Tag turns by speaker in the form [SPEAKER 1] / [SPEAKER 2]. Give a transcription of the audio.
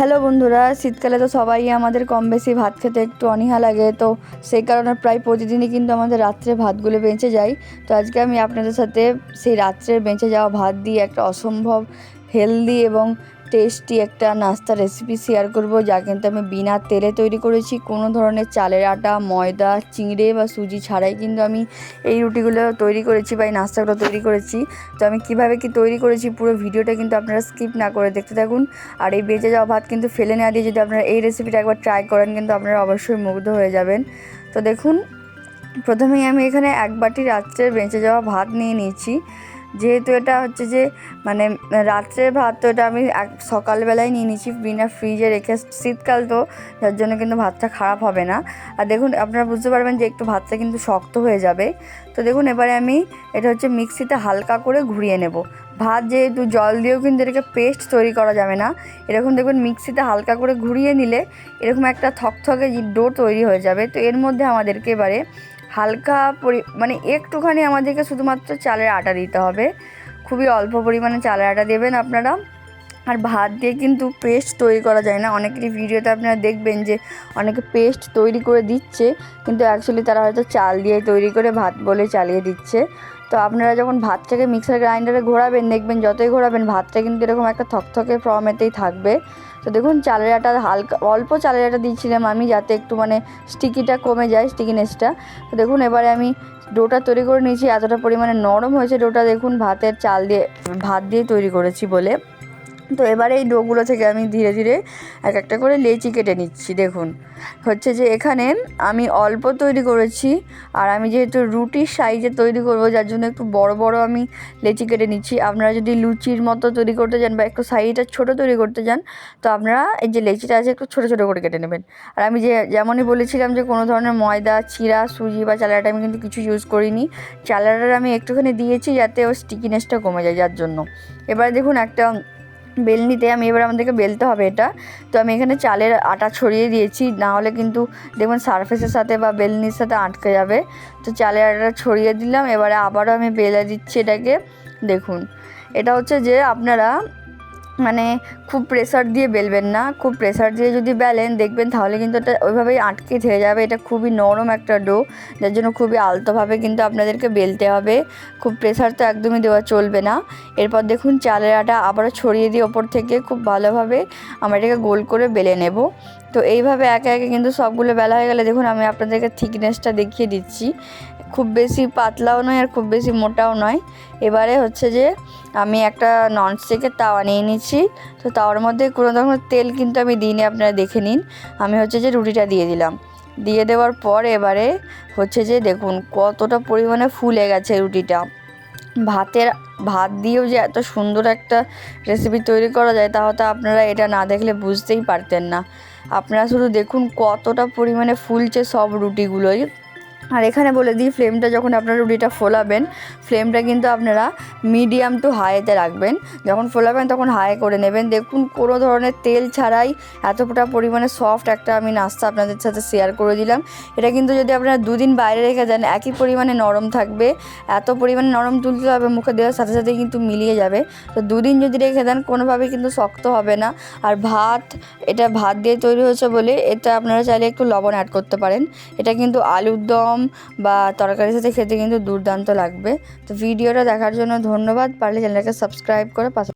[SPEAKER 1] Hello বন্ধুরা, শীতকালে তো সবাই আমাদের কম বেশি ভাত খেতে একটু অনীহা লাগে, তো সেই কারণে প্রায় প্রতিদিনই কিন্তু আমাদের রাত্রে ভাতগুলো বেঁচে যায়। তো আজকে আমি আপনাদের সাথে সেই রাত্রে বেঁচে যাওয়া ভাত দিয়ে একটা অসম্ভব হেলদি এবং টেস্টি একটা নাস্তা রেসিপি শেয়ার করব, যা কিন্তু আমি বিনা তেলে তৈরি করেছি। কোনো ধরনের চালের আটা, ময়দা, চিংড়ে বা সুজি ছাড়াই কিন্তু আমি এই রুটিগুলো তৈরি করেছি বা এই নাস্তাগুলো তৈরি করেছি। তো আমি কীভাবে কি তৈরি করেছি পুরো ভিডিওটা কিন্তু আপনারা স্কিপ না করে দেখতে থাকুন। আর এই বেঁচে যাওয়া ভাত কিন্তু ফেলে না দিয়ে যদি আপনারা এই রেসিপিটা একবার ট্রাই করেন, কিন্তু আপনারা অবশ্যই মুগ্ধ হয়ে যাবেন। তো দেখুন, প্রথমেই আমি এখানে এক বাটি রাত্রের বেঁচে যাওয়া ভাত নিয়ে নিয়েছি। যেহেতু এটা হচ্ছে যে মানে রাত্রের ভাত তো এটা আমি সকালবেলায় নিয়ে নিয়েছি বিনা ফ্রিজে রেখে শীতকাল তো, যার জন্য কিন্তু ভাতটা খারাপ হবে না। আর দেখুন, আপনারা বুঝতে পারবেন যে একটু ভাতটা কিন্তু শক্ত হয়ে যাবে। তো দেখুন, এবারে আমি এটা হচ্ছে মিক্সিতে হালকা করে ঘুরিয়ে নেব। ভাত যেহেতু জল দিয়েও কিন্তু এটাকে পেস্ট তৈরি করা যাবে না। এরকম দেখবেন মিক্সিতে হালকা করে ঘুরিয়ে নিলে এরকম একটা থকথকে ডো তৈরি হয়ে যাবে। তো এর মধ্যে আমাদেরকে এবারে হালকা পরি মানে একটুখানি আমাদেরকে শুধুমাত্র চালের আটা দিতে হবে। খুবই অল্প পরিমাণে চালের আটা দেবেন আপনারা। আর ভাত দিয়ে কিন্তু পেস্ট তৈরি করা যায় না। অনেকেরই ভিডিওতে আপনারা দেখবেন যে অনেকে পেস্ট তৈরি করে দিচ্ছে, কিন্তু অ্যাকচুয়ালি তারা হয়তো চাল দিয়ে তৈরি করে ভাত বলে চালিয়ে দিচ্ছে। তো আপনারা যখন ভাতটাকে মিক্সার গ্রাইন্ডারে ঘোরাবেন, দেখবেন যতই ঘোরাবেন, ভাতটা কিন্তু এরকম একটা থকথকে ফর্মেতেই থাকবে। তো দেখুন, চালের আটা হালকা, অল্প চালের আটা দিচ্ছিলাম আমি যাতে একটু মানে স্টিকিটা কমে যায় স্টিকিনেসটা তো দেখুন, এবারে আমি ডোটা তৈরি করে নিয়েছি, এতটা পরিমাণে নরম হয়েছে ডোটা। দেখুন, ভাতের চাল দিয়ে, ভাত দিয়ে তৈরি করেছি বলে। তো এবারে এই ডোগুলো থেকে আমি ধীরে ধীরে এক একটা করে লেচি কেটে নিচ্ছি, দেখুন। হচ্ছে যে এখানে আমি অল্প তৈরি করেছি আর আমি যেহেতু রুটির সাইজে তৈরি করব, যার জন্য একটু বড় বড় আমি লেচি কেটে নিচ্ছি। আপনারা যদি লুচির মতো তৈরি করতে চান বা একটু সাইজটা ছোটো তৈরি করতে চান, তো আপনারা এই যে লেচিটা আছে একটু ছোটো ছোটো করে কেটে নেবেন। আর আমি যে যেমনই বলেছিলাম যে কোনো ধরনের ময়দা, চিরা, সুজি বা চালাটা আমি কিন্তু কিছু ইউজ করিনি। চালাটার আমি একটুখানি দিয়েছি যাতে ওর স্টিকিনেসটা কমে যায় যার জন্য। এবার দেখুন একটা বেলনিতে আমি এবার আমাদেরকে বেলতে হবে এটা। তো আমি এখানে চালের আটা ছড়িয়ে দিয়েছি, না হলে কিন্তু দেখুন সারফেসের সাথে বা বেলনির সাথে আটকে যাবে। তো চালের আটাটা ছড়িয়ে দিলাম, এবারে আবারও আমি বেলে দিচ্ছি এটাকে। দেখুন, এটা হচ্ছে যে আপনারা মানে খুব প্রেসার দিয়ে বেলবেন না, খুব প্রেসার দিয়ে যদি বেলেন দেখবেন তাহলে কিন্তু এটা ওইভাবেই আটকে থেকে যাবে। এটা খুবই নরম একটা ডো যার জন্য খুবই আলতোভাবে কিন্তু আপনাদেরকে বেলতে হবে। খুব প্রেসার তো একদমই দেওয়া চলবে না। এরপর দেখুন চালের আটা আবারও ছড়িয়ে দিয়ে ওপর থেকে খুব ভালোভাবে আমরা এটাকে গোল করে বেলে নেব। তো এইভাবে একে একে কিন্তু সবগুলো বেলা হয়ে গেলে দেখুন আমি আপনাদেরকে থিকনেসটা দেখিয়ে দিচ্ছি। খুব বেশি পাতলাও নয় আর খুব বেশি মোটাও নয়। এবারে হচ্ছে যে আমি একটা ননস্টিকের তাওয়া নিয়ে নিচ্ছি। তো তাওয়ার মধ্যে কোনো ধরনের তেল কিন্তু আমি দিইনি, আপনারা দেখে নিন। আমি হচ্ছে যে রুটিটা দিয়ে দিলাম। দিয়ে দেওয়ার পর এবারে হচ্ছে যে দেখুন কতটা পরিমাণে ফুলে গেছে রুটিটা। ভাতের, ভাত দিয়েও যে এত সুন্দর একটা রেসিপি তৈরি করা যায় তা হয়তো আপনারা এটা না দেখলে বুঝতেই পারতেন না। আপনারা শুধু দেখুন কতটা পরিমাণে ফুলছে সব রুটিগুলোই। আর এখানে বলে দিই ফ্লেমটা যখন আপনারা রুটিটা ফোলাবেন ফ্লেমটা কিন্তু আপনারা মিডিয়াম টু হাইতে রাখবেন। যখন ফোলাবেন তখন হাই করে নেবেন। দেখুন, কোনো ধরনের তেল ছাড়াই এতটা পরিমাণে সফট একটা আমি নাস্তা আপনাদের সাথে শেয়ার করে দিলাম। এটা কিন্তু যদি আপনারা দুদিন বাইরে রেখে দেন একই পরিমাণে নরম থাকবে। এত পরিমাণে নরম তুলতে হবে, মুখে দেওয়ার সাথে সাথে কিন্তু মিলিয়ে যাবে। তো দুদিন যদি রেখে দেন, কোনোভাবেই কিন্তু শক্ত হবে না। আর ভাত, এটা ভাত দিয়ে তৈরি হয়েছে বলে এটা আপনারা চাইলে একটু লবণ অ্যাড করতে পারেন। এটা কিন্তু আলুর দম বা তরকারির সাথে খেতে কিন্তু দুর্দান্ত লাগবে। তো ভিডিওটা দেখার জন্য ধন্যবাদ। পারলে চ্যানেলটাকে সাবস্ক্রাইব করে পাশে